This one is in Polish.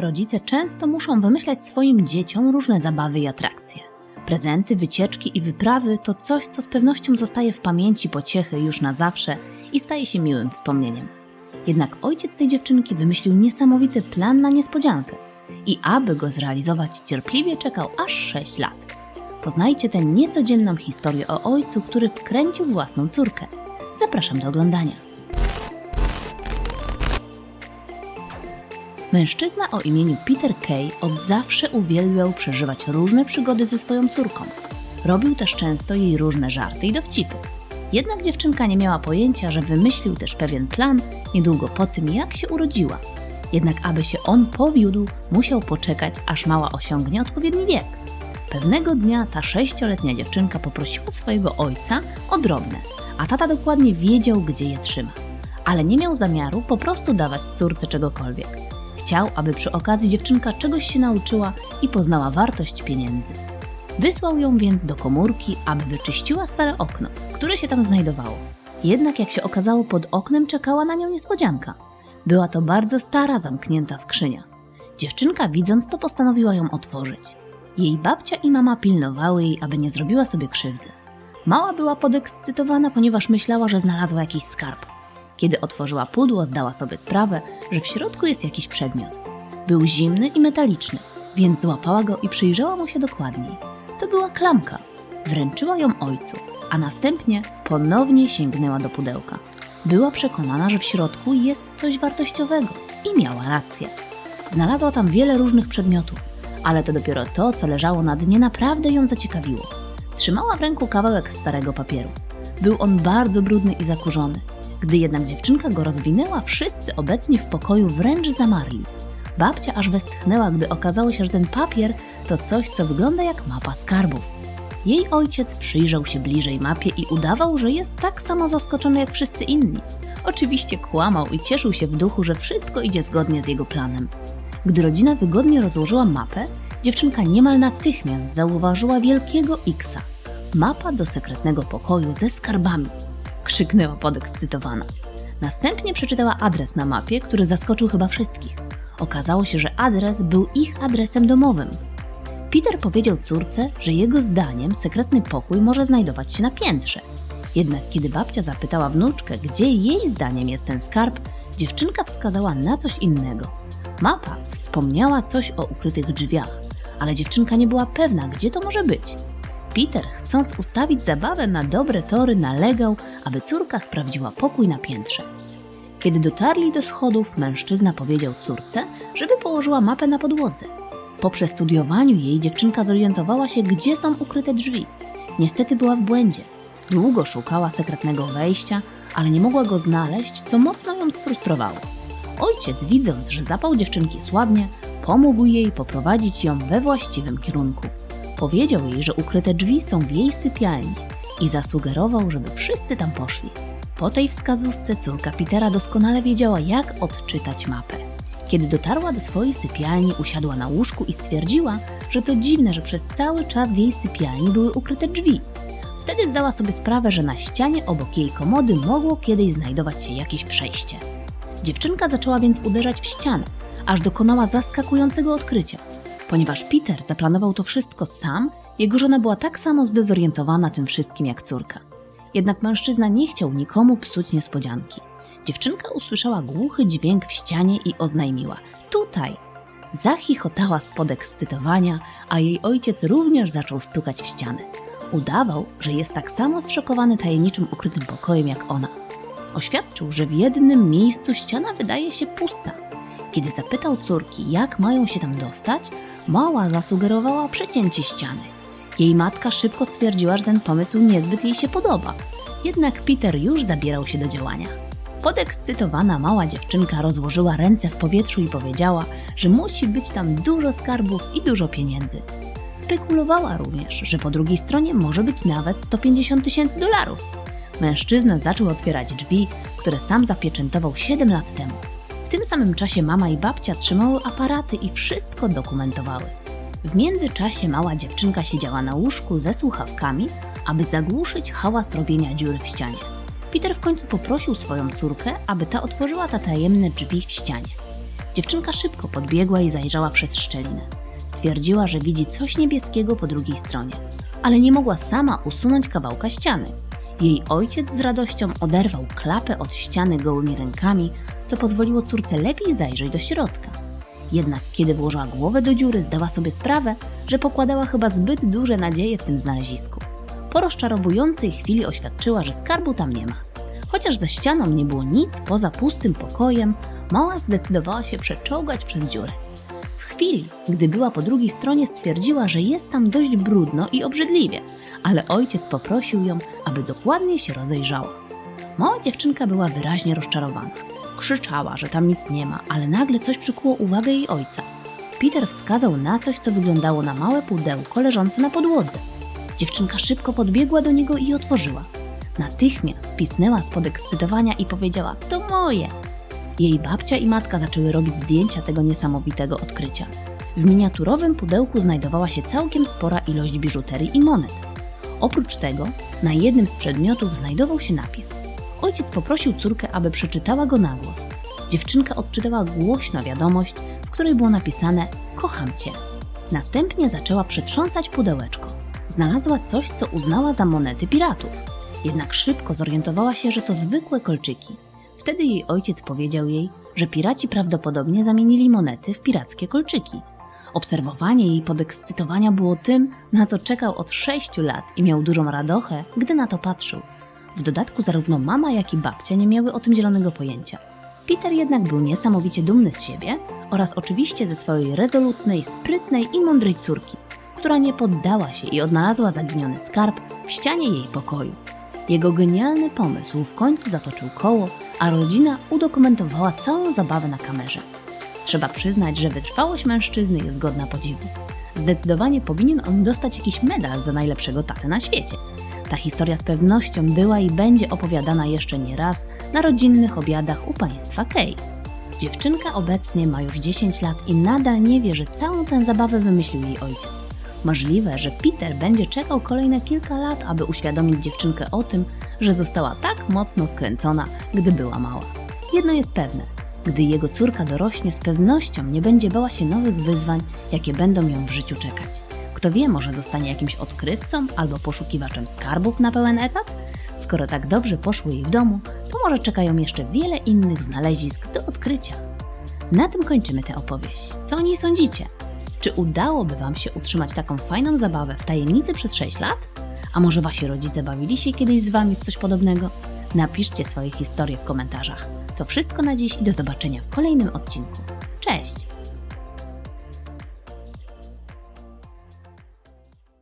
rodzice często muszą wymyślać swoim dzieciom różne zabawy i atrakcje. Prezenty, wycieczki i wyprawy to coś, co z pewnością zostaje w pamięci pociechy już na zawsze i staje się miłym wspomnieniem. Jednak ojciec tej dziewczynki wymyślił niesamowity plan na niespodziankę i aby go zrealizować cierpliwie czekał aż 6 lat. Poznajcie tę niecodzienną historię o ojcu, który wkręcił własną córkę. Zapraszam do oglądania. Mężczyzna o imieniu Peter Kay od zawsze uwielbiał przeżywać różne przygody ze swoją córką. Robił też często jej różne żarty i dowcipy. Jednak dziewczynka nie miała pojęcia, że wymyślił też pewien plan niedługo po tym, jak się urodziła. Jednak aby się on powiódł, musiał poczekać, aż mała osiągnie odpowiedni wiek. Pewnego dnia ta sześcioletnia dziewczynka poprosiła swojego ojca o drobne, a tata dokładnie wiedział, gdzie je trzyma. Ale nie miał zamiaru po prostu dawać córce czegokolwiek. Chciał, aby przy okazji dziewczynka czegoś się nauczyła i poznała wartość pieniędzy. Wysłał ją więc do komórki, aby wyczyściła stare okno, które się tam znajdowało. Jednak jak się okazało, pod oknem czekała na nią niespodzianka. Była to bardzo stara, zamknięta skrzynia. Dziewczynka widząc to postanowiła ją otworzyć. Jej babcia i mama pilnowały jej, aby nie zrobiła sobie krzywdy. Mała była podekscytowana, ponieważ myślała, że znalazła jakiś skarb. Kiedy otworzyła pudło, zdała sobie sprawę, że w środku jest jakiś przedmiot. Był zimny i metaliczny, więc złapała go i przyjrzała mu się dokładniej. To była klamka. Wręczyła ją ojcu, a następnie ponownie sięgnęła do pudełka. Była przekonana, że w środku jest coś wartościowego i miała rację. Znalazła tam wiele różnych przedmiotów, ale to dopiero to, co leżało na dnie, naprawdę ją zaciekawiło. Trzymała w ręku kawałek starego papieru. Był on bardzo brudny i zakurzony. Gdy jednak dziewczynka go rozwinęła, wszyscy obecni w pokoju wręcz zamarli. Babcia aż westchnęła, gdy okazało się, że ten papier to coś, co wygląda jak mapa skarbów. Jej ojciec przyjrzał się bliżej mapie i udawał, że jest tak samo zaskoczony jak wszyscy inni. Oczywiście kłamał i cieszył się w duchu, że wszystko idzie zgodnie z jego planem. Gdy rodzina wygodnie rozłożyła mapę, dziewczynka niemal natychmiast zauważyła wielkiego Xa. Mapa do sekretnego pokoju ze skarbami. Krzyknęła podekscytowana. Następnie przeczytała adres na mapie, który zaskoczył chyba wszystkich. Okazało się, że adres był ich adresem domowym. Peter powiedział córce, że jego zdaniem sekretny pokój może znajdować się na piętrze. Jednak kiedy babcia zapytała wnuczkę, gdzie jej zdaniem jest ten skarb, dziewczynka wskazała na coś innego. Mapa wspomniała coś o ukrytych drzwiach, ale dziewczynka nie była pewna, gdzie to może być. Peter, chcąc ustawić zabawę na dobre tory, nalegał, aby córka sprawdziła pokój na piętrze. Kiedy dotarli do schodów, mężczyzna powiedział córce, żeby położyła mapę na podłodze. Po przestudiowaniu jej dziewczynka zorientowała się, gdzie są ukryte drzwi. Niestety była w błędzie. Długo szukała sekretnego wejścia, ale nie mogła go znaleźć, co mocno ją sfrustrowało. Ojciec, widząc, że zapał dziewczynki słabnie, pomógł jej poprowadzić ją we właściwym kierunku. Powiedział jej, że ukryte drzwi są w jej sypialni i zasugerował, żeby wszyscy tam poszli. Po tej wskazówce córka Petera doskonale wiedziała, jak odczytać mapę. Kiedy dotarła do swojej sypialni, usiadła na łóżku i stwierdziła, że to dziwne, że przez cały czas w jej sypialni były ukryte drzwi. Wtedy zdała sobie sprawę, że na ścianie obok jej komody mogło kiedyś znajdować się jakieś przejście. Dziewczynka zaczęła więc uderzać w ścianę, aż dokonała zaskakującego odkrycia. Ponieważ Peter zaplanował to wszystko sam, jego żona była tak samo zdezorientowana tym wszystkim jak córka. Jednak mężczyzna nie chciał nikomu psuć niespodzianki. Dziewczynka usłyszała głuchy dźwięk w ścianie i oznajmiła: Tutaj! Zachichotała z podekscytowania, a jej ojciec również zaczął stukać w ścianę. Udawał, że jest tak samo zszokowany tajemniczym ukrytym pokojem jak ona. Oświadczył, że w jednym miejscu ściana wydaje się pusta. Kiedy zapytał córki, jak mają się tam dostać, mała zasugerowała przecięcie ściany. Jej matka szybko stwierdziła, że ten pomysł niezbyt jej się podoba. Jednak Peter już zabierał się do działania. Podekscytowana mała dziewczynka rozłożyła ręce w powietrzu i powiedziała, że musi być tam dużo skarbów i dużo pieniędzy. Spekulowała również, że po drugiej stronie może być nawet 150 tysięcy dolarów. Mężczyzna zaczął otwierać drzwi, które sam zapieczętował 7 lat temu. Tym samym czasie mama i babcia trzymały aparaty i wszystko dokumentowały. W międzyczasie mała dziewczynka siedziała na łóżku ze słuchawkami, aby zagłuszyć hałas robienia dziury w ścianie. Peter w końcu poprosił swoją córkę, aby ta otworzyła te tajemne drzwi w ścianie. Dziewczynka szybko podbiegła i zajrzała przez szczelinę. Stwierdziła, że widzi coś niebieskiego po drugiej stronie, ale nie mogła sama usunąć kawałka ściany. Jej ojciec z radością oderwał klapę od ściany gołymi rękami, co pozwoliło córce lepiej zajrzeć do środka. Jednak kiedy włożyła głowę do dziury, zdała sobie sprawę, że pokładała chyba zbyt duże nadzieje w tym znalezisku. Po rozczarowującej chwili oświadczyła, że skarbu tam nie ma. Chociaż za ścianą nie było nic poza pustym pokojem, mała zdecydowała się przeczołgać przez dziurę. W chwili, gdy była po drugiej stronie, stwierdziła, że jest tam dość brudno i obrzydliwie, ale ojciec poprosił ją, aby dokładnie się rozejrzała. Mała dziewczynka była wyraźnie rozczarowana. Krzyczała, że tam nic nie ma, ale nagle coś przykuło uwagę jej ojca. Peter wskazał na coś, co wyglądało na małe pudełko leżące na podłodze. Dziewczynka szybko podbiegła do niego i otworzyła. Natychmiast pisnęła z podekscytowania i powiedziała: To moje! Jej babcia i matka zaczęły robić zdjęcia tego niesamowitego odkrycia. W miniaturowym pudełku znajdowała się całkiem spora ilość biżuterii i monet. Oprócz tego, na jednym z przedmiotów znajdował się napis. Ojciec poprosił córkę, aby przeczytała go na głos. Dziewczynka odczytała głośno wiadomość, w której było napisane: Kocham cię. Następnie zaczęła przetrząsać pudełeczko. Znalazła coś, co uznała za monety piratów. Jednak szybko zorientowała się, że to zwykłe kolczyki. Wtedy jej ojciec powiedział jej, że piraci prawdopodobnie zamienili monety w pirackie kolczyki. Obserwowanie jej podekscytowania było tym, na co czekał od sześciu lat i miał dużą radochę, gdy na to patrzył. W dodatku zarówno mama, jak i babcia nie miały o tym zielonego pojęcia. Peter jednak był niesamowicie dumny z siebie oraz oczywiście ze swojej rezolutnej, sprytnej i mądrej córki, która nie poddała się i odnalazła zaginiony skarb w ścianie jej pokoju. Jego genialny pomysł w końcu zatoczył koło, a rodzina udokumentowała całą zabawę na kamerze. Trzeba przyznać, że wytrwałość mężczyzny jest godna podziwu. Zdecydowanie powinien on dostać jakiś medal za najlepszego tatę na świecie. Ta historia z pewnością była i będzie opowiadana jeszcze nie raz na rodzinnych obiadach u państwa Kay. Dziewczynka obecnie ma już 10 lat i nadal nie wie, że całą tę zabawę wymyślił jej ojciec. Możliwe, że Peter będzie czekał kolejne kilka lat, aby uświadomić dziewczynkę o tym, że została tak mocno wkręcona, gdy była mała. Jedno jest pewne: gdy jego córka dorośnie, z pewnością nie będzie bała się nowych wyzwań, jakie będą ją w życiu czekać. Kto wie, może zostanie jakimś odkrywcą albo poszukiwaczem skarbów na pełen etat? Skoro tak dobrze poszło jej w domu, to może czekają jeszcze wiele innych znalezisk do odkrycia. Na tym kończymy tę opowieść. Co o niej sądzicie? Czy udałoby Wam się utrzymać taką fajną zabawę w tajemnicy przez 6 lat? A może Wasi rodzice bawili się kiedyś z Wami w coś podobnego? Napiszcie swoje historie w komentarzach. To wszystko na dziś i do zobaczenia w kolejnym odcinku. Cześć!